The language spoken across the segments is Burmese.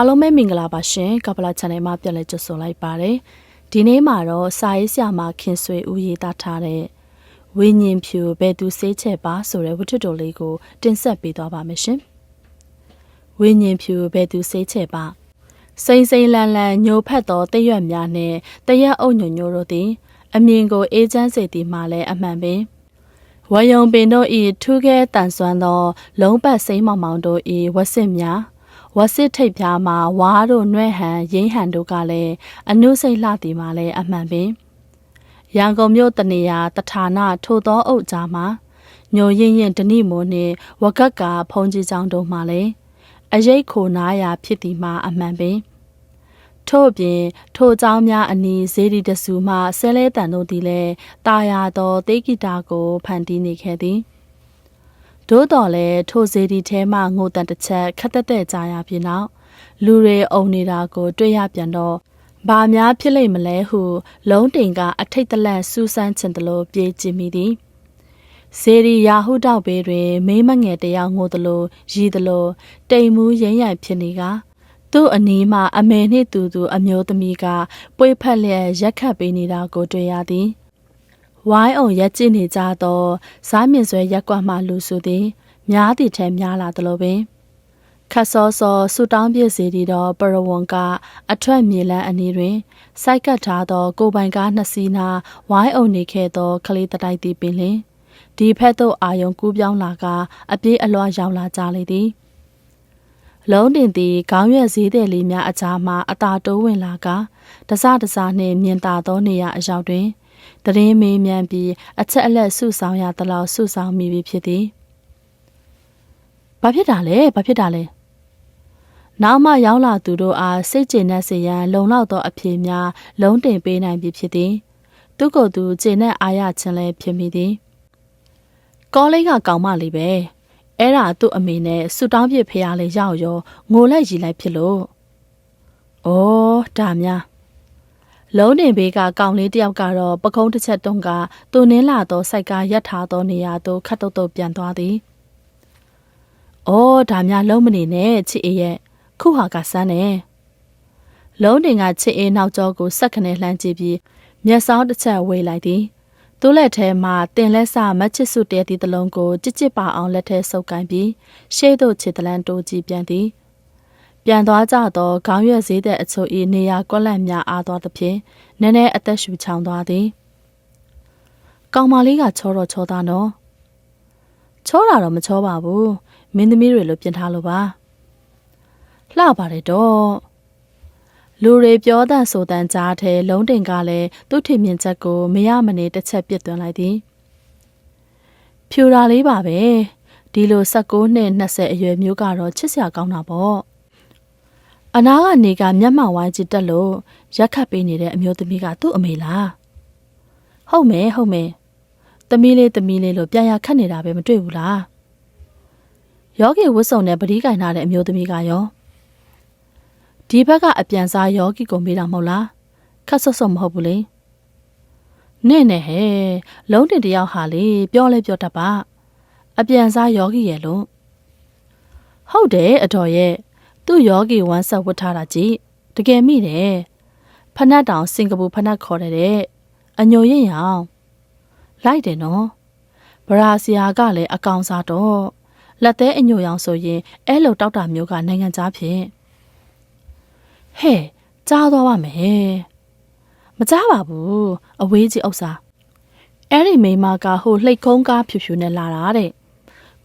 အားလုံးပဲမင်္ဂလာပါရှင်ကပလာ channel မှာပြန်လည်ကြိုဆိုလိုက်ပါတယ်ဒီနေ့မှာတော့စာရေးဆရာမခင်ဆွေဦးရေးသားထားတဲ့ဝိညာဉ်ဖြူဘယ်သူစေးချက်ပါဆိုတဲ့ဝတ္ထုတော်လေးကိုတင်ဆက်ပေးသွားပါမယ်ရှင်ဝိညာဉ်ဖြူဘယ်သူစေးချက်ပါစိမ့်စိမ့်လန်းလန်းညိုဖက်သောတရွက်များနှင့်တရက်အုပ်ညိုညိုတို့သည် အမြင်ကိုအေးချမ်းစေသည်မှလည်းအမှန်ပင်ဝယုံပင်တို့ဤထူးခဲတန်ဆွမ်းသော လုံးပတ်စိမ့်မောင်မောင်တို့ဤဝတ်စစ်များ ဝတ်စစ်ထိပ်ပြားမှာဝါးတို့နှွဲ့ဟန်ရင်းဟန်တို့ကလည်းအနုစိတ်လှသည်မှလည်းအမှန်ပင်ရန်ကုန်မြို့တနေရာတဌာနထိုသောအုပ်ကြားမှာညိုရင်ရင်ဒဏိမိုးနှင့်ဝကက်ကဖုံးကြီးချောင်းတို့မှလည်းအရိတ်ခိုနားရာဖြစ်သည်မှအမှန်ပင်ထို့အပြင်ထိုเจ้าများအနီးဇေဒီတဆူမှဆဲလဲတန်တို့သည်လည်းတာယာသောတေဂီတာကိုဖန်တီးနေခဲ့သည် သို့တော်လည်းထိုဇေဒီထဲမှငိုတန်တစ်ချက်ခက်တက်တဲ့ကြာရပြီးနောက်လူတွေအုံနေတာကို တွေ့ရပြန်တော့ဘာများဖြစ်လိမ့်မလဲဟု လုံးတင်ကအထိတ်တလန့်စူးစမ်းချင်တယ်လို့ပြေးကြည့်မိသည်ဇေရီယာဟုတောက်ဘေးတွင်မိမငယ်တယောက်ငိုသလိုရည်သလိုတိမ်မူးရင်းရိုင်ဖြစ်နေကသူ့အနီးမှအမေနှင့်တူတူအမျိုးသမီးကပွေဖက်လျက်ရက်ခတ်ပေးနေတာကိုတွေ့ရသည် ဝိုင်းအောင်ရက်ကျစ်နေကြသောဇားမြင့်ဆွဲရက်ကွက်မှလူစုသည်များသည့်ထဲများလာသလိုပင်ခတ်စောစောဆူတောင်းပြည့်စီတီသောပရဝွန်ကအထွတ်မြေလန်းအနီးတွင်စိုက်ကပ်ထားသော ကိုပိုင်ကားနှစ်စီးနာဝိုင်းအောင်နေခဲ့သောကလေးတတိုက်သည်ပင်လင်ဒီဖက်သို့အာယုံကူးပြောင်းလာကအပြေးအလွှာရောက်လာကြလေသည်လုံးတင်သည်ခေါင်းရွက်ဈေးတဲ့လေးများအကြားမှအသာတိုးဝင်လာကတစတစနှင့်မြင်သာသောနေရာအရောက်တွင် တရင်မေးမြန်းပြီးအချက်အလက်စုဆောင်ရသလောက်စုဆောင်မိပြီဖြစ်သည်။ဘာဖြစ်တာလဲဘာဖြစ်တာလဲ။နောက်မှရောက်လာသူတို့အားစိတ်ကျေနပ်စေရန်လုံလောက်သောအဖြေများလုံးတင်ပေးနိုင်ပြီဖြစ်သည်။သူကိုယ်သူကျေနပ်အားရခြင်းလည်းဖြစ်မိသည်။ကောလေးကကောင်းမလေးပဲ။အဲ့ဒါသူ့အမေနဲ့ဆူတောင်းပြဖရားလေးရောက်ရောငိုလိုက်ရီလိုက်ဖြစ်လို့။အော်ဒါများ လုံးနေဘေးကကောင်လေးတယောက်ကတော့ပကုံးတစ်ချက်တုံးကသူနင်းလာသောစိုက်ကားရက်ထားသောနေရာသို့ခတ်တုတ်တုတ်ပြန်သွားသည်။အော်ဒါများလုံးမနေနဲ့ချစ်အေးရဲ့ခုဟာကစမ်းနေ။လုံးတင်ကချစ်အေးနောက်ကျောကိုစက်ခနဲ့လှမ်းကြည့်ပြီးမျက်စောင်းတစ်ချက်ဝေးလိုက်သည်။သူ့လက်ထဲမှာတင်လက်စမချစ်စုတဲသည့်တလုံးကိုကြစ်ကြစ်ပါအောင်လက်ထဲဆုပ်ကိုင်းပြီးရှေ့သို့ခြေတလန်းတိုးကြည့်ပြန်သည်။ ပြန်သွားကြသောခေါင်းရွက်ဈေးတဲ့အချို့၏နေရာကွက်လက်များအားသွားသဖြင့်နည်းနည်းအသက်ရှူချောင်သွားသည်ကောင်မလေးကချောတော့ချောသားနော်ချောတာတော့မချောပါဘူးမင်းသမီးတွေလိုပြင်ထားလို့ပါလှပါတယ်တော့လူတွေပြောတဲ့ဆိုတန်ကြားထဲလုံးတင်ကလည်းသူ့ထင်မြင်ချက်ကိုမရမနေတစ်ချက်ပြစ်သွင်းလိုက်သည်ဖြူတာလေးပါပဲဒီလို16နှစ်20အရွယ်မျိုးကတော့ချစ်စရာကောင်းတာပေါ့ အနာကနေကမျက်မှောင်ဝိုင်းကြည့်တက်လို့ရက်ခတ်ပေးနေတဲ့အမျိုးသမီးကသူ့အမေလားဟုတ်မယ်ဟုတ်မယ်သမီးလေးသမီးလေးလို့ပြန်ရခတ်နေတာပဲမတွေ့ဘူးလားယောဂီဝတ်စုံနဲ့ပတိကင်ထားတဲ့အမျိုးသမီးကရောဒီဘက်ကအပြန်စားယောဂီကိုမေးတာမဟုတ်လားခတ်ဆွတ်ဆွတ်မဟုတ်ဘူးလေနဲ့နဲ့ဟဲ့လုံးတင်တယောက်ဟာလေပြောလဲပြောတတ်ပါအပြန်စားယောဂီရဲ့လို့ဟုတ်တယ်အတော်ရဲ့ သူ့ယောဂီဝမ်းဆက်ဝတ်ထားတာကြည့်တကယ်မိတယ်ဖနက်တောင်စင်ကာပူဖနက်ခေါ်တယ်တဲ့အညိုရင်ရောင်လိုက်တယ်နော်ဗရာစီယာကလည်းအကောင်စားတော့လက်သေးအညိုရောင်ဆိုရင်အဲလိုတောက်တာမျိုးကနိုင်ငံသားဖြစ်ဟဲ့ကြားသွားပါမယ်မကြားပါဘူးအဝေးကြီးဥစ္စာအဲ့ဒီမိမကဟိုလှိတ်ခုံးကားဖြူဖြူနဲ့လာတာတဲ့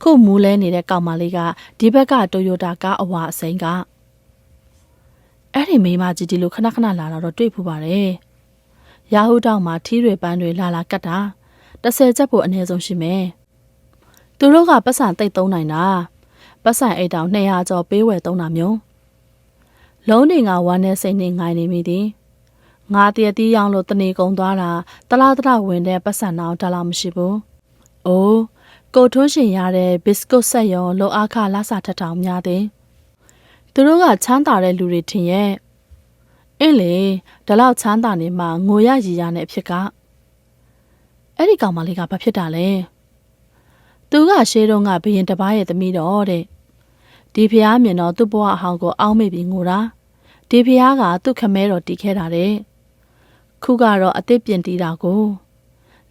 ခုမူးလဲနေတဲ့ကောင်မလေးကဒီဘက်ကတိုယိုတာကားအဝါအစိမ်းကအဲ့ဒီမိမကြီးဒီလိုခဏခဏလာတော့တွေ့ဖူးပါတယ်။ရာဟုတောက်မှာထီးတွေပန်းတွေလာလာကတ်တာ30ချက်ဖို့အနည်းဆုံးရှိမယ်။သူတို့ကပတ်စံတိတ်သုံးနိုင်တာပတ်စံအိတ်တောင်200ကျော်ပေးဝယ်သုံးတာမျိုး။လုံးနေငါဝမ်းနဲ့စိတ်နဲ့ငိုင်းနေမိသည်။ငါတရတီးရောင်းလို့တနေကုံသွားတာတလားတလားဝင်တဲ့ပတ်စံတော့ဒါလောက်မရှိဘူး။အိုး ကိုထွန်းရှင်ရတဲ့ဘစ်ကွတ်ဆက်ရောလောအားခလာစာထထောင်များသည်သူတို့ကချမ်းသာတဲ့လူတွေထင်ရဲ့အင်းလေဒီလောက်ချမ်းသာနေမှငိုရရည်ရနဲ့အဖြစ်ကအဲ့ဒီကောင်မလေးကဘာဖြစ်တာလဲသူကရှေးတုန်းကဘရင်တပားရဲ့သမီးတော်တဲ့ဒီဖះမြင်တော့သူ့ဘဝအဟောင်းကိုအောင်းမိပြီးငိုတာဒီဖះကသူ့ခမဲတော်တီးခဲ့တာတဲ့ခုကတော့အစ်စ်ပြင်တီးတာကို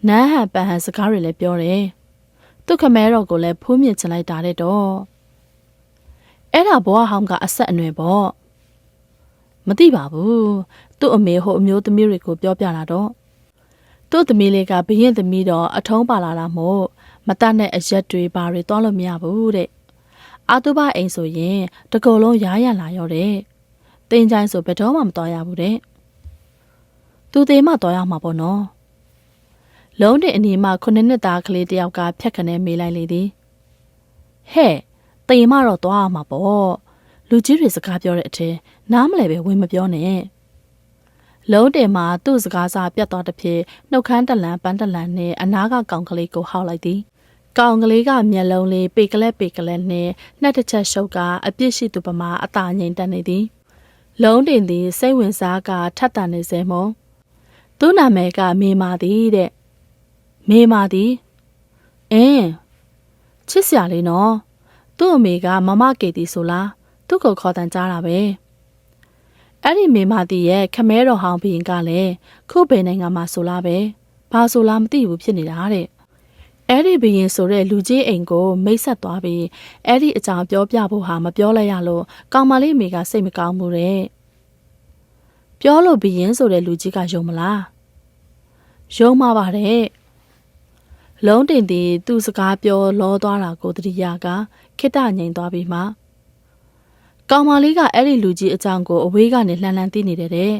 နန်းဟန်ပန်ဟန်စကားတွေလည်းပြောတယ် သူ့ခမဲတော်ကိုလည်းဖူးမြင့်ချင်လိုက်တာတဲ့တော့အဲ့ဒါဘဝဟောင်းကအဆက်အနွယ်ပေါ့မသိပါဘူးသူ့အမေဟိုအမျိုးသမီးတွေကိုပြောပြတာတော့သူ့သမီးလေးကဘရင်သမီးတော့အထုံးပါလာတာမို့မတတ်တဲ့အရက်တွေဘာတွေသွားလို့မရဘူးတဲ့အာတုဘအိမ်ဆိုရင်တကုံလုံးရားရလာရောတဲ့တင်ချိုင်းဆိုဘယ်တော့မှမတော်ရဘူးတဲ့သူသေးမှတော်ရမှာပေါ့နော် လုံးတဲ့အနီမှာခုနှစ်နှစ်သားကလေးတယောက်ကဖြတ်ခနဲမေးလိုက်လေသည်ဟဲ့တေမတော့သွားရမှာပေါ့လူကြီးတွေစကားပြောတဲ့အထင်နားမလဲပဲဝင်မပြောနဲ့လုံးတယ်မှာသူ့စကားစာပြတ်သွားတဲ့ဖြစ်နှုတ်ခမ်းတလန်ပန်းတလန်နဲ့အနားကကောင်ကလေးကိုဟောက်လိုက်သည်ကောင်ကလေးကမျက်လုံးလေးပေကလက်ပေကလက်နဲ့နှက်တစ်ချက်ရှုပ်ကအပြစ်ရှိသူပမာအသာငိမ့်တက်နေသည် လုံးတင်သည်စိတ်ဝင်စားကထပ်တန်နေစေမုံသူ့နာမည်ကမေမာသည်တဲ့ မေမာသည်အင်းချစ်စရာလေးနော်သူ့အမေကမမကေတီဆိုလားသူ့ကိုခေါ်တန်ကြားတာပဲအဲ့ဒီမေမာတီရဲ့ခမဲတော်ဟောင်းဘရင်ကလည်းခုဘယ်နိုင်ငံမှာဆိုလားပဲဘာဆိုလားမသိဘူးဖြစ်နေတာတဲ့အဲ့ဒီဘရင်ဆိုတဲ့လူကြီးအိမ်ကိုမိတ်ဆက်သွားပြီးအဲ့ဒီအကြောင်းပြောပြဖို့ဟာမပြောလိုက်ရလို့ကောင်မလေးမိကစိတ်မကောင်းဘူးတဲ့ပြောလို့ဘရင်ဆိုတဲ့လူကြီးကယုံမလားယုံမှာပါတယ် လုံးတင်သည်သူ့စကားပြောလောသွားတာကိုတတိယကခိတ္တငြိမ်သွားပြီးမှကောင်မလေးကအဲ့ဒီလူကြီးအကြောင်းကိုအဝေးကနေလှန်လှန်သိနေတယ်တဲ့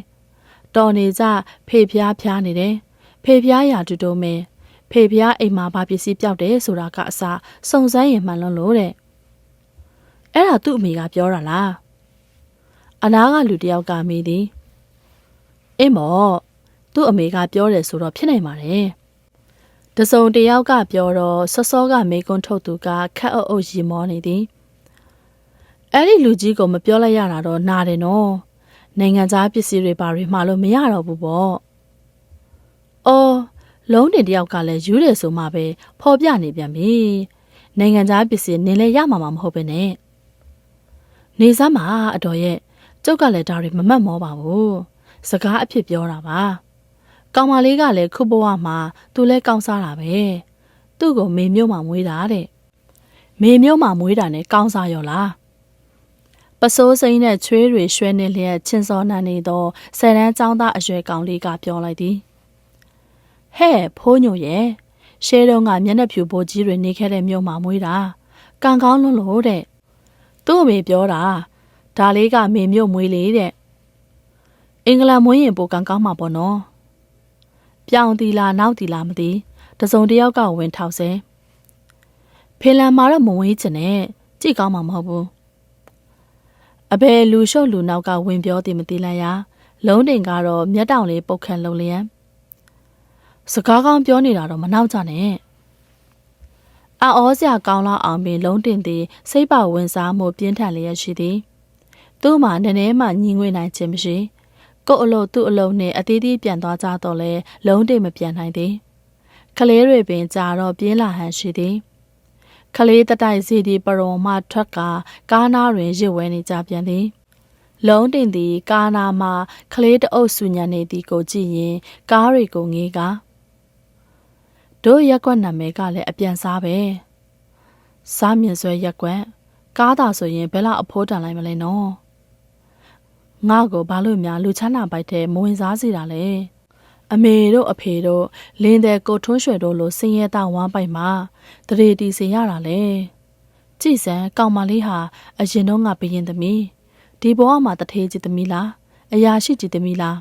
တော်နေကြဖေဖျားဖျားနေတယ်ဖေဖျားရာတူတုံးမဲဖေဖျားအိမ်မှာဘာပစ္စည်းပြောက်တယ်ဆိုတာကအစားစုံစမ်းရင်မှန်လုံးလို့တဲ့အဲ့ဒါသူ့အမေကပြောတာလားအနာကလူတယောက်ကမေးသည်အေးမော့သူ့အမေကပြောတယ်ဆိုတော့ဖြစ်နိုင်ပါတယ် တစုံတယောက်ကပြောတော့စောစောကမေကွန်းထုတ်သူကခက်အုပ်အုပ်ရီမောနေသည်အဲ့ဒီလူကြီးကိုမပြောလိုက်ရတာတော့နာတယ်နော်နိုင်ငံသားပစ္စည်းတွေပါတွေမှာလို့မရတော့ဘူးပေါ့အော်လုံးတင်တယောက်ကလည်းယူတယ်ဆိုမှပဲဖော်ပြနေပြန်ပြီနိုင်ငံသားပစ္စည်းနင်းလဲရမှာမဟုတ်ပဲနဲ့နေစမ်းမှာအတော်ရဲ့ကျုပ်ကလည်းဒါတွေမမတ်မောပါဘူးစကားအဖြစ်ပြောတာပါ ကောင်မလေးကလည်းခုဘဝမှာသူလဲကောင်းစားတာပဲသူ့ကိုမေမျိုးမှမွေးတာတဲ့မေမျိုးမှမွေးတာနဲ့ကောင်းစားရောလားပစိုးစိမ့်နဲ့ချွေးတွေရွှဲနေလျက်ချင်းစောနှံနေသောဆယ်တန်းចောင်းသားအရွယ်ကောင်လေးကပြောလိုက်သည်ဟဲ့ဖိုးညိုရဲ့ရှဲတုံးကမျက်နှာဖြူပိုကြီးတွေနေခဲ့တဲ့မြို့မှာမွေးတာကံကောင်းလွန်းလို့တဲ့သူ့အမေပြောတာဒါလေးကမေမြို့မွေးလေတဲ့အင်္ဂလန်မွေးရင်ပိုကံကောင်းမှာပေါ့နော် ပြောင်တီလာနောက်တီလာမသိတစုံတယောက်ကဝင်ထောက်စဲဖင်လန်မှာတော့မဝေးချင်နဲ့ကြည့်ကောင်းမှာမဟုတ်ဘူးအဘယ်လူရှုပ်လူနောက်ကဝင်ပြောသည်မသိလိုက်ရလုံးတင်ကတော့မျက်တောင်လေးပုတ်ခန့်လုံလျံစကားကောင်းပြောနေတာတော့မနှောက်ကြနဲ့အော်စရာကောင်းလောက်အောင်ပင်လုံးတင်သည်စိတ်ပဝင်စားမှုပြင်းထန်လျက်ရှိသည်သူ့မှာနည်းနည်းမှညီငွေနိုင်ခြင်းမရှိ ကို့အလို့သူ့အလုံးနဲ့အသေးသေးပြန်သွားကြတော့လဲလုံးတိတ်မပြန်နိုင်သေးကလေးတွေပင်ကြာတော့ပြင်းလာဟန်ရှိသည်ကလေးတတိုက်စီဒီပရုံမှထွက်ကကားနာတွင်ရစ်ဝဲနေကြပြန်သည်လုံးတင်သည်ကားနာမှကလေးတအုပ်စုညံနေသည်ကိုကြည့်ရင်ကားတွေကိုငေးကတို့ရက်ကွက်နာမည်ကလည်းအပြန်စားပဲစားမြင်ဆွဲရက်ကွက်ကားသာဆိုရင်ဘယ်လောက်အဖိုးတန်လိုက်မလဲနော် ငါ့ကိုဘာလို့များလူချမ်းသာပိုက်တဲ့မဝင်စားစီတာလဲအမေတို့အဖေတို့လင်းတဲ့ကိုထွန်းရွှေတို့လိုစင်ရဲတာဝမ်းပိုက်မှာတရေတီစင်ရတာလေကြည်စံကောင်မလေးဟာအရင်တော့ငါဘရင်သမီးဒီဘဝမှာတထေးကြီးသမီးလားအရာရှိကြီးသမီးလား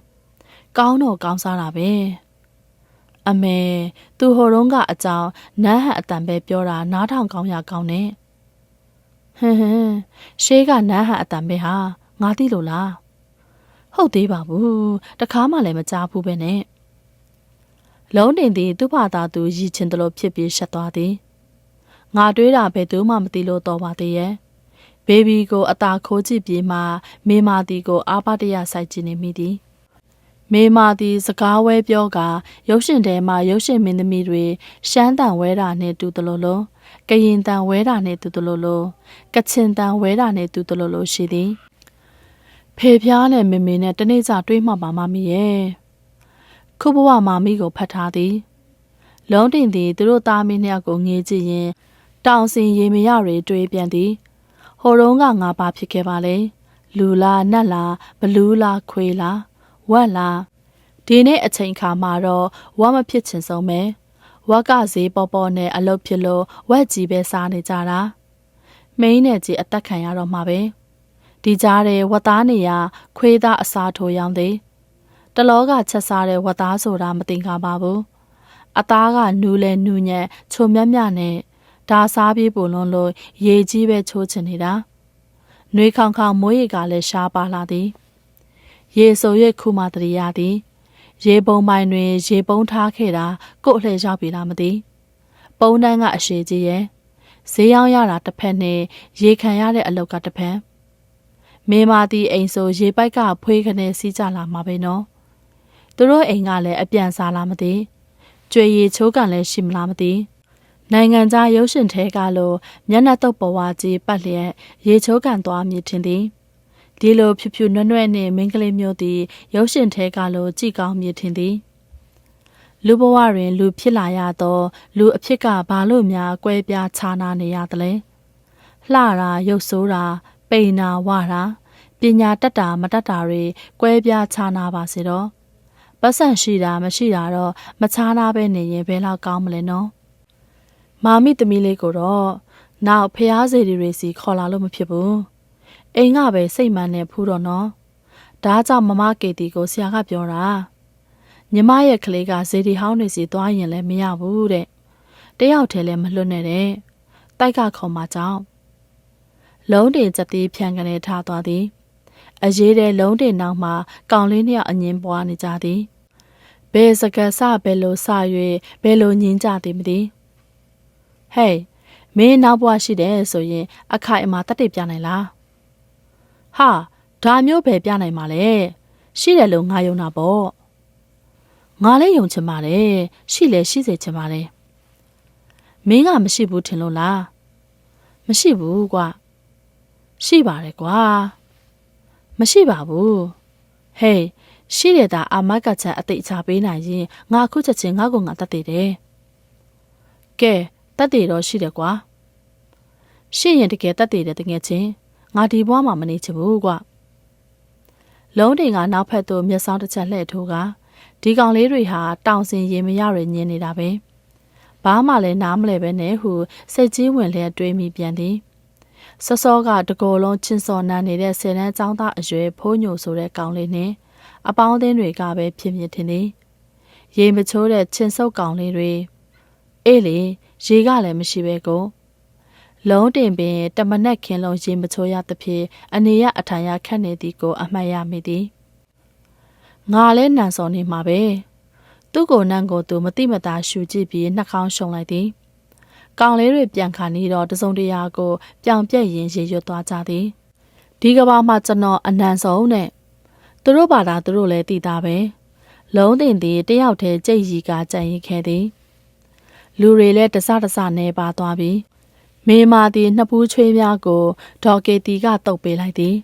ကောင်းတော့ကောင်းစားတာပဲအမေသူဟိုတုန်းကအကြောင်းနန်းဟန်အတန်ပဲပြောတာနားထောင်ကောင်းရကောင်းနဲ့ဟင်းဟင်းရှေးကနန်းဟန်အတန်ပဲဟာငါသိလို့လား ဟုတ်သေးပါဘူးတခါမှလည်းမကြားဘူးပဲနဲ့လုံးတင်သည်သူ့ဘာသာသူရည်ချင်တယ်လို့ဖြစ်ပြီးရှက်သွားသည်ငါတွေးတာဘယ်သူမှမသိလို့တော့ပါသေးရဲ့ဘေဘီကိုအသာခိုးကြည့်ပြီးမှမိမာတီကိုအာပတရစိုက်ကြည့်နေမိသည်မေမာသည်စကားဝဲပြောကရုပ်ရှင်ထဲမှာရုပ်ရှင်မင်းသမီးတွေရှမ်းတန်ဝဲတာနဲ့တူတလို့လို့ကရင်တန်ဝဲတာနဲ့တူတလို့လို့ကချင်တန်ဝဲတာနဲ့တူတလို့လို့ရှိသည် ဖေဖျားနဲ့မေမေနဲ့တနေ့ကျတွေးမှပါမမီရဲ့ခုဘဝမာမီကိုဖတ်ထားသည် လုံးတင်သည်သူတို့သားမင်းနှစ်ယောက်ကိုငေးကြည့်ရင် တောင်စင်ရေမရတွေတွေးပြန်သည်ဟိုတုန်းကငါပါဖြစ်ခဲ့ပါလေလူလားနတ်လားဘလူးလားခွေးလားဝက်လားဒီနေ့အချိန်ခါမှာတော့ဝါမဖြစ်ချင်ဆုံးပဲဝက်ကဈေးပေါ်ပေါ်နဲ့အလုတ်ဖြစ်လို့ဝက်ကြီးပဲစားနေကြတာမိန်းနဲ့ကြီးအသက်ခံရတော့မှာပဲ ဒီကြားတဲ့ဝက်သားနေရခွေးသားအစားထိုးရောင်းသည်တလောကချက်စားတဲ့ဝက်သားဆိုတာမတင်ကားပါဘူးအသားကနူးလဲနူးညံ့ချုံမြတ်မြတ်နဲ့ဒါစားပြေးပုံလုံးလို့ရေကြီးပဲချိုးချင်နေတာနှွေးခေါင်ခေါင်မိုးရေကလည်းရှားပါလာသည်ရေဆို၍ခုမှတရိယာသည်ရေပုံပိုင်တွင်ရေပုံးထားခဲ့တာကို့အလှည့်ရောက်ပြီလားမသိပုံးတန်းကအရှိကြီးရဲ့ဈေးရောက်ရတာတစ်ဖက်နဲ့ရေခံရတဲ့အလောက်ကတစ်ဖက် မေမာတီအိမ်ဆိုရေပိုက်ကဖွေးခနဲ့စီးကြလာမှာပဲနော်သူတို့အိမ်ကလည်းအပြန်စားလာမသိကြွေရီချိုးကန်လည်းရှိမလားမသိနိုင်ငံခြားရုပ်ရှင်ထဲကလို့မျက်နှာတုပ်ပေါ်ဝါကြီးပတ်လျက်ရေချိုးကန်သွားမြည်ထင်သည်ဒီလိုဖြူဖြူနွဲ့နွဲ့နှင့်မင်းကလေးမျိုးသည်ရုပ်ရှင်ထဲကလို့ကြည်ကောင်းမြည်ထင်သည်လူဘဝတွင် လူဖြစ်လာရသော လူအဖြစ်ကဘာလို့များကွဲပြားခြားနာနေရသလဲလှတာရုပ်ဆိုးတာ ပိန်နာဝတာပညာတတ်တာမတတ်တာတွေကွဲပြားခြားနာပါစေတော့ပတ်စံရှိတာမရှိတာတော့မခြားနာပဲနေရင်ဘယ်လောက်ကောင်းမလဲနော်မာမိသမီးလေးကိုတော့နောက်ဖျားစီတွေစီခေါ်လာလို့မဖြစ်ဘူးအိမ်ကပဲစိတ်မှန်နဲ့ဖူးတော့နော်ဒါကြောင့်မမကေတီကိုဆရာကပြောတာညီမရဲ့ကလေးကဇေဒီဟောင်းတွေစီသွားရင်လည်းမရဘူးတဲ့တယောက်တည်းလည်းမလွတ်နဲ့တဲ့တိုက်ကခေါ်မှကြောင့် လုံးတင်ချက်သေးဖြန်ကနေထားသွားသည်အရေးတဲ့လုံးတင်နောက်မှာကောင်လေးနှစ်ယောက်အငင်းပွားနေကြသည်ဘယ်စကားစဘယ်လိုစ၍ဘယ်လိုညင်းကြသည်မသိဟေးမင်းနောက်ဘွားရှိတယ်ဆိုရင် အခိုင်အမာတတ်တိပြနိုင်လားဟာဒါမျိုးပဲပြနိုင်မှာလေရှိတယ်လို့ငါယုံတာပေါ့ငါလည်းယုံချင်ပါတယ်ရှိလဲရှိစေချင်ပါတယ်မင်းကမရှိဘူးထင်လို့လားမရှိဘူးကွာ ရှိပါတယ်ကွာမရှိပါဘူးဟေးရှိရတာအာမကချက်အသိအချပေးနိုင်ရင်ငါအခုချက်ချင်းငါ့ကိုငါတတ်သေးတယ်ကဲတတ်သေးတော့ရှိတယ်ကွာရှိရင်တကယ်တတ်သေးတယ်တကယ်ချင်းငါဒီဘွားမှာမနေချင်ဘူးကွလုံးတင်ကနောက်ဖက်သို့မျက်စောင်းတစ်ချက်လှည့်ထိုးကဒီကောင်လေးတွေဟာတောင်စင်ရင်မရရညင်နေတာပဲဘာမှလည်းနားမလဲပဲနဲ့ဟုစိတ်ကြီးဝင်လျက်တွေးမိပြန်သည် စောစောကတကောလုံးချင်းစော်နန်းနေတဲ့ဆယ်တန်းចောင်းသားအရွယ်ဖိုးညိုဆိုတဲ့ကောင်လေးနဲ့အပေါင်းအသင်းတွေကပဲဖြစ်ဖြစ်ထင်သည်ရေမချိုးတဲ့ချင်းစုပ်ကောင်လေးတွေအေးလေရေကလည်းမရှိပဲကိုလုံးတင်ပင်တမနက်ခင်းလုံးရေမချိုးရသဖြင့်အနေရအထိုင်ရခတ်နေသည်ကို အမှတ်ရမိသည်ငါလဲနန်စော်နေမှာပဲသူ့ကိုနန်ကိုသူမတိမတာရှူကြည့်ပြီးနှာခေါင်းရှုံလိုက်သည် ကောင်လေးတွေပြန်ခါနေတော့တစုံတရာကိုပြောင်ပြက်ရင်ရေရွတ်သွားကြသည်ဒီကဘာမှကျွန်တော်အနန်ဆုံးနဲ့သူတို့ဘာသာသူတို့လည်းသိတာပဲလုံးတင်သည်တယောက်တည်းကြိတ်ရီကကြံ့ရင်ခဲ့သည်လူတွေလည်းတစတစနေပါသွားပြီမေမာသည်နှစ်ပူးချွေးများကိုဒေါ်ကေတီကတုပ်ပေးလိုက်သည်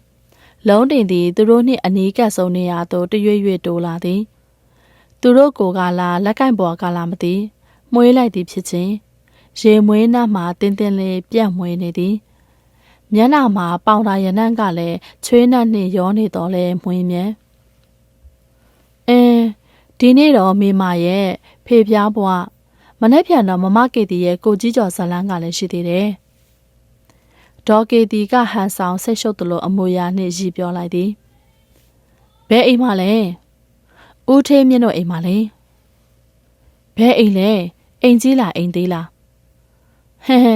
လုံးတင်သည်သူတို့နှင့်အနီးကပ်ဆုံးနေရာသို့တရွေ့ရွေ့တိုးလာသည် သူတို့ကိုကလာလက်ကင်ပေါ်ကလာမသိမွေးလိုက်သည်ဖြစ်ခြင်း ရေမွေးနှံ့မှတင်းတင်းလေးပြန့်မွေးနေသည်မျက်နှာမှာပေါင်တာရနံ့ကလည်းချွေးနှံ့နှင့်ရောနေတော်လဲမွေးမြဲအင်းဒီနေ့တော့မိမရဲ့ဖေပြားဘွားမနေ့ပြန်တော့မမကေတီရဲ့ကိုကြီးကျော်ဇလန်းကလည်းရှိသေးတယ်ဒေါ်ကေတီကဟန်ဆောင်ဆိတ်ရှုပ်သလိုအမူအရာနှင့်ရည်ပြောလိုက်သည်ဘဲအိမ်မလဲဦးထေးမြင့်တို့အိမ်မလဲဘဲအိမ်လဲအိမ်ကြီးလားအိမ်သေးလား ဟဲဟဲ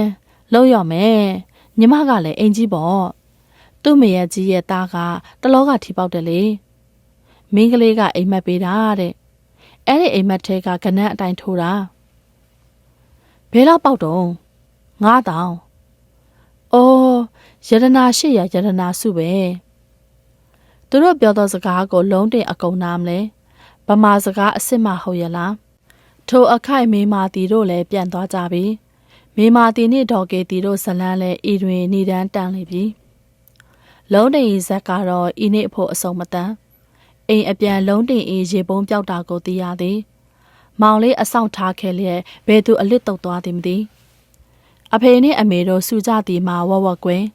လုံးရမယ်ညီမကလည်းအိမ်ကြီးပေါ့သူ့မရဲ့ကြီးရဲ့သားကတလောကထီပေါက်တယ်လေမင်းကလေးကအိမ်မက်ပေးတာတဲ့အဲ့ဒီအိမ်မက်ထဲကကနန်းအတိုင်းထိုးတာဘယ်တော့ပေါက်တော့9000အော်ယရနာရှိရယရနာစုပဲသူတို့ပြောသောစကားကိုလုံးတင်အကုန်နားမလဲဗမာစကားအစ်စ်မဟုတ်ရလားထိုအခိုက်မေမာတီတို့လည်းပြန်သွားကြပြီ မေမာတီနှင့်ဒေါ်ကေတီတို့ဇလန်းလည်းဤတွင်နေတန်းတန်လေပြီလုံးတိန်ဇက်ကတော့ဤနေ့အဖို့အဆုံးမတန်အိမ်အပြန်လုံးတင်အေးရေပုံးပြောက်တာကိုသိရသည်မောင်လေးအဆောင်ထားခဲ့လျက်ဘယ်သူအလစ်တုတ်သွားသည်မသိအဖေနှင့်အမေတို့စူကြသည်မှာဝဝကွင်း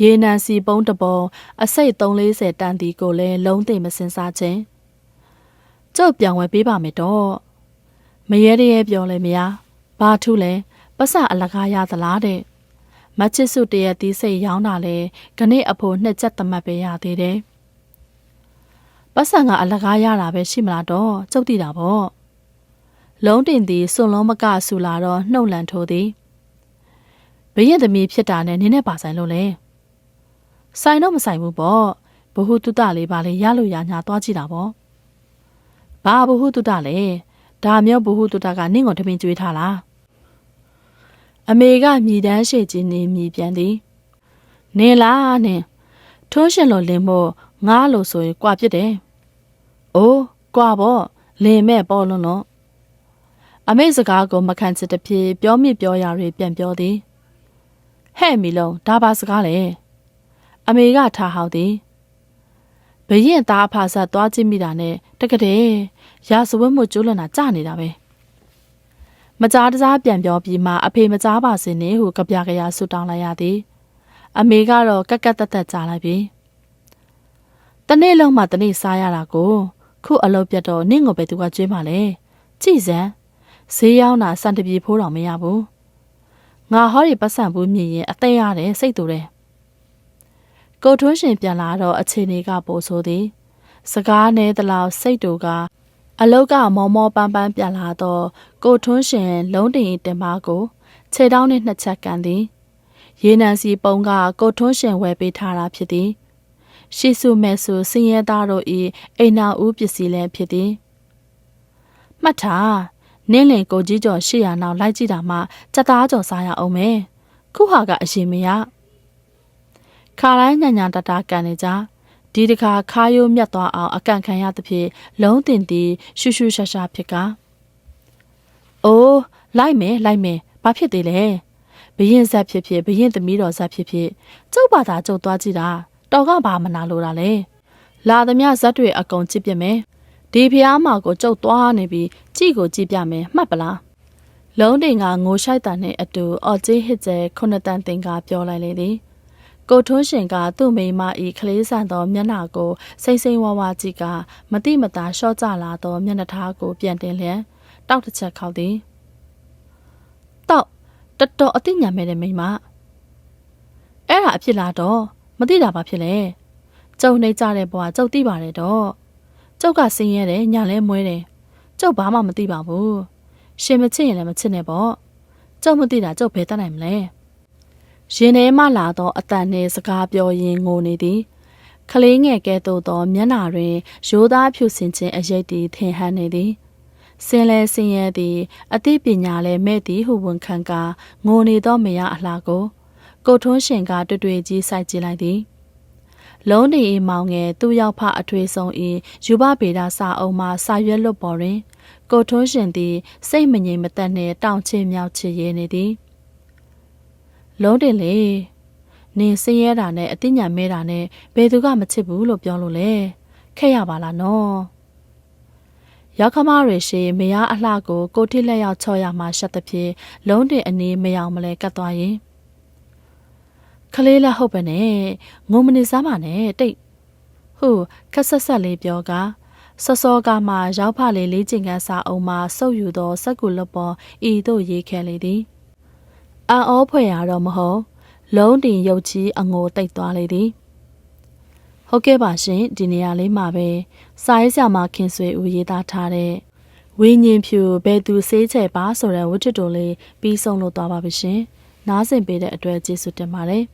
ရေနံစီပုံးတပုံအစိတ်340တန်တီကိုလည်းလုံးသိမစင်စားခြင်းကျုပ်ပြောင်းဝဲပေးပါမယ်တော့မရဲတရဲပြောလဲမရဘာထုလဲ ပတ်စအလကားရသလားတဲ့မချစ်စုတရဲ့တီးစိတ်ရောင်းတာလဲခဏအဖို့နှစ်ချက်သမတ်ပဲရသေးတယ်ပတ်စံကအလကားရတာပဲရှိမလားတော့ကျုပ်တည်တာပေါ့လုံးတင်သည်စွန်လုံးမကဆူလာတော့နှုတ်လန်ထိုးသည်ဘရင်သမီးဖြစ်တာနဲ့နင်းနဲ့ပါဆိုင်လို့လဲဆိုင်တော့မဆိုင်ဘူးပေါ့ဘဟုတုတလေးပါလေရလို့ရညာသွားကြည့်တာပေါ့ဘာဘဟုတုတလဲဒါမျိုးဘဟုတုတကနင့်ကိုတမင်ကြွေးထားလား အမေကမြည်တမ်းရှိခြင်းနေမြည်ပြန်သည်နင်လားနင်ထွန်းရှင်လိုလင်းမို့ငားလို့ဆိုရင်ကြွာပြစ်တယ်အိုးကြွာပေါ့လင်မဲ့ပေါ်လုံးလုံးအမေစကားကိုမခံချစ်တဖြစ်ပြောမိပြောရာတွေပြန်ပြောသည်ဟဲ့မီလုံးဒါပါစကားလေအမေကထားဟောက်သည်ဘရင်သားအဖဆက်သွားကြည့်မိတာနဲ့တကတဲ့ရာဇဝတ်မှုကျိုးလွန်တာကြနေတာပဲ မကြားတစားပြန်ပြောပြီးမှအဖေမကြားပါစေနဲ့ဟုကြပြကြရဆူတောင်းလိုက်ရသည်အမေကတော့ကက်ကက်တက်တက်ကြားလိုက်ပြီတနေ့လုံးမှတနေ့စားရတာကို ခုအလုပ်ပြတ်တော့နင့်ကိုပဲသူကကျွေးမှလဲကြည်စမ်းဈေးရောက်တာစံတပြေဖိုးတော်မရဘူးငါဟောဒီပတ်စံဘူးမြင်ရင်အသက်ရတယ်စိတ်တူတယ်ကိုထွန်းရှင်ပြန်လာတော့အချိန်တွေကပိုဆိုသည် စကားနဲ့တလောက်စိတ်တူက အလောက်ကမောမောပန်းပန်းပြန်လာတော့ကိုထွန်းရှင်လုံးတင်တင်မကိုခြေတောင်းနဲ့နှစ်ချက်ကန်သည်ရေနံစီပုံကကိုထွန်းရှင်ဝယ်ပေးထားတာဖြစ်သည်ရှီစုမဲစုစင်ရဲသားတို့ဤအိမ်နာဦးပစ္စည်းလည်းဖြစ်သည်မှတ်ထားနင်းလင်ကိုကြီးကျော်800နောက်လိုက်ကြည့်တာမှစက်သားကျော်စားရအောင်မယ်ခုဟာကအရင်မရခါတိုင်းညညာတတာကန်နေကြ ဒီတခါခါယိုးမြတ်သွားအောင်အကန်ခံရသဖြင့်လုံးတင်သည်ရှူရှူရှာရှာဖြစ်ကအိုးလိုက်မယ်လိုက်မယ်ဘာဖြစ်သေးလဲဘရင်ဇက်ဖြစ်ဖြစ်ဘရင်သမီးတော်ဇက်ဖြစ်ဖြစ်ကျုပ်ဘာသာကျုပ်သွားကြည့်တာတော်ကဘာမနာလို့တာလဲလာသမျှဇက်တွေအကုန်ကြည့်ပြမယ်ဒီဖျားမှာကိုကျုပ်သွားနေပြီးကြည့်ကိုကြည့်ပြမယ်မှတ်ပလားလုံးတင်ကငိုရှိုက်တန်နဲ့အတူအော်ဂျေးဟစ်ကျဲခုနှစ်တန်တင်ကပြောလိုက်လေသည် ကိုထွန်းရှင်ကသူ့မိမဤခလေးဆန်သောမျက်နှာကိုစိမ့်စိမ့်ဝါဝါကြည့်ကမတိမတာရှော့ကြလာသောမျက်နှာထားကိုပြန်တင်လျက်တောက်တစ်ချက်ခောက်သည်တောက်တော်တော်အသိဉာဏ်မဲ့တဲ့မိမအဲ့ဒါအဖြစ်လားတော့မသိတာဘာဖြစ်လဲကျုံနေကြတဲ့ဘဝကျုပ်သိပါတယ်တော့ကျုပ်ကစင်းရဲတယ်ညာလဲမွဲတယ်ကျုပ်ဘာမှမသိပါဘူးရှင်မချစ်ရင်လည်းမချစ်နဲ့ပေါ့ကျုပ်မသိတာကျုပ်ဘယ်တတ်နိုင်မလဲ ရင်ထဲမှလာသောအတန်နှင့်စကားပြောရင်းငိုနေသည်ကလေးငယ်ကဲ့သို့သောမျက်နာတွင်ရိုးသားဖြူစင်ခြင်းအရေးတည်ထင်ဟပ်နေသည်စင်လဲစင်ရဲသည်အသိပညာလည်းမဲ့သည်ဟုဝန်ခံကာငိုနေသောမယားအလှကို ကိုထွန်းရှင်ကတွေ့တွေ့ကြီးစိုက်ကြည့်လိုက်သည်လုံးနေအေးမောင်ငယ်သူ့ရောက်ဖအထွေဆုံးဤယူဘဗေဒစာအုံမှစာရွက်လွတ်ပေါ်တွင် ကိုထွန်းရှင်သည်စိတ်မငြိမ်မသက်နှင့်တောင့်ချင်မြောက်ချင်ရနေသည် လုံးတင်လေနင်စင်းရဲတာနဲ့အသိဉာဏ်မဲတာနဲ့ဘယ်သူကမချစ်ဘူးလို့ပြောလို့လဲခက်ရပါလားနော်ရောက်ခမရရှိမယားအလှကိုကိုထိလက်ရောက်ချော့ရမှရှက်သဖြင့်လုံးတင်အနီးမယောင်မလဲကတ်သွားရင်ခလေးလက်ဟုတ်ပဲနဲ့ငုံမနေစားပါနဲ့တိတ်ဟုတ်ခက်ဆက်ဆက်လေးပြောကစောစောကမှရောက်ဖလေးလေးကျင်ကန်းစာအုံမှာစုပ်ယူသောစက်ကူလပေါ်ဤသို့ရေးခဲလေသည် အံ့ဩဖွယ်ရတော့မဟုတ်လုံးတင်ရုပ်ကြီးအငိုတိတ်သွားလေသည်ဟုတ်ကဲ့ပါရှင်ဒီနေရာလေးမှာပဲစာရေးဆရာမခင်ဆွေဦးရေးသားထားတဲ့ဝင်းညင်ဖြူဘယ်သူစေးချယ်ပါဆိုတဲ့ဝတ္ထုတိုလေးပြီးဆုံးလို့သွားပါပြီရှင်နားဆင်ပေးတဲ့အတွက်ကျေးဇူးတင်ပါတယ်